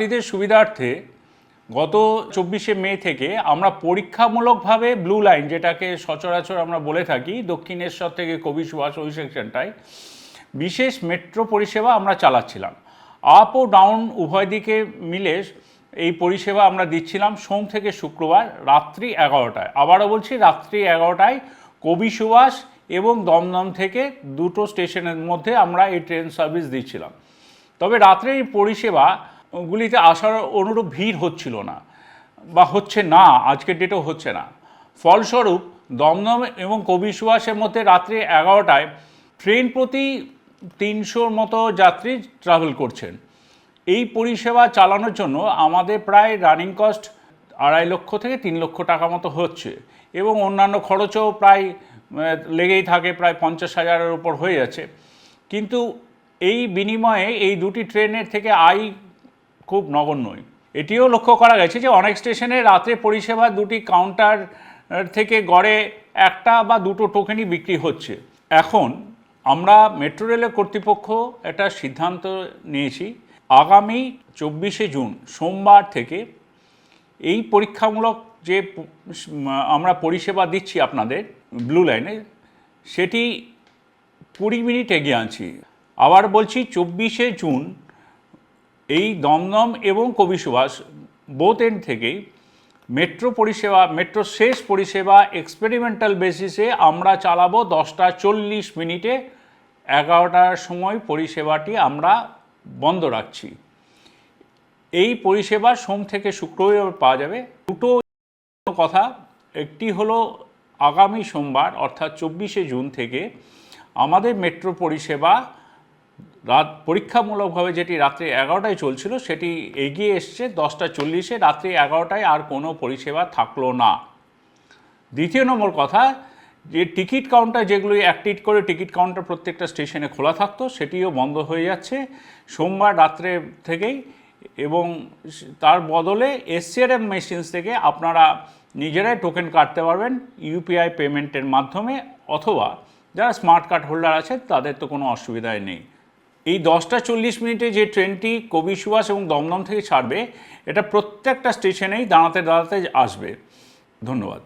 যাত্রীদের সুবিধার্থে গত চব্বিশে মে থেকে আমরা পরীক্ষামূলকভাবে ব্লু লাইন যেটাকে সচরাচর আমরা বলে থাকি, দক্ষিণেশ্বর থেকে কবি সুভাষ ওই সেকশনটায় বিশেষ মেট্রো পরিষেবা আমরা চালাচ্ছিলাম। আপ ও ডাউন উভয় দিকে মিলে এই পরিষেবা আমরা দিচ্ছিলাম সোম থেকে শুক্রবার রাত্রি এগারোটায়। আবারও বলছি, রাত্রি এগারোটায় কবি সুভাষ এবং দমদম থেকে দুটো স্টেশনের মধ্যে আমরা এই ট্রেন সার্ভিস দিচ্ছিলাম। তবে রাত্রে এই পরিষেবাগুলিতে আসার অনুরূপ ভিড় হচ্ছিল না বা হচ্ছে না, আজকের ডেটেও হচ্ছে না। ফলস্বরূপ দমদম এবং কবি সুভাষের মধ্যে রাত্রি এগারোটায় ট্রেন প্রতি তিনশোর মতো যাত্রী ট্রাভেল করছেন। এই পরিষেবা চালানোর জন্য আমাদের প্রায় রানিং কস্ট আড়াই লক্ষ থেকে তিন লক্ষ টাকা মতো হচ্ছে এবং অন্যান্য খরচও প্রায় লেগেই থাকে, প্রায় পঞ্চাশ হাজারের উপর হয়ে যাচ্ছে। কিন্তু এই বিনিময়ে এই দুটি ট্রেনের থেকে আয় খুব নগণ্যই। এটিও লক্ষ্য করা গেছে যে অনেক স্টেশনে রাত্রে পরিষেবা দুটি কাউন্টার থেকে গড়ে একটা বা দুটো টোকেনই বিক্রি হচ্ছে। এখন আমরা মেট্রো রেলের কর্তৃপক্ষ একটা সিদ্ধান্ত নিয়েছি, আগামী চব্বিশে জুন, সোমবার থেকে এই পরীক্ষামূলক যে আমরা পরিষেবা দিচ্ছি আপনাদের ব্লু লাইনে, সেটি কুড়ি মিনিট এগিয়ে আনছি। আবার বলছি, চব্বিশে জুন এই দমদম এবং কবি সুভাষ বোথ এন্ড থেকেই মেট্রো পরিষেবা মেট্রো শেষ পরিষেবা এক্সপেরিমেন্টাল বেসিসে আমরা চালাবো দশটা চল্লিশ মিনিটে এগারোটার সময় পরিষেবাটি আমরা বন্ধ রাখছি। এই পরিষেবা সোম থেকে শুক্রবার পাওয়া যাবে। দুটো কথা, একটি হলো আগামী সোমবার অর্থাৎ চব্বিশে জুন থেকে আমাদের মেট্রো পরিষেবা রাত পরীক্ষামূলকভাবে যেটি রাত্রি এগারোটায় চলছিল, সেটি এগিয়ে এসছে দশটা চল্লিশে, রাত্রি এগারোটায় আর কোনো পরিষেবা থাকল না। দ্বিতীয় নম্বর কথা, যে টিকিট কাউন্টার যেগুলি অ্যাক্টিভ করে টিকিট কাউন্টার প্রত্যেকটা স্টেশনে খোলা থাকতো, সেটিও বন্ধ হয়ে যাচ্ছে। সোমবার রাত্রে থেকেই এবং তার বদলে এসসিআরএম মেশিনস থেকে আপনারা নিজেরাই টোকেন কাটতে পারবেন ইউপিআই পেমেন্টের মাধ্যমে, অথবা যারা স্মার্ট কার্ড হোল্ডার আছে তাদের তো কোনো অসুবিধাই নেই। এই দশটা চল্লিশ মিনিটে যে ট্রেনটি কবি সুভাষ এবং দমদম থেকে ছাড়বে, এটা প্রত্যেকটা স্টেশনেই দাঁড়াতে দাঁড়াতে আসবে। ধন্যবাদ।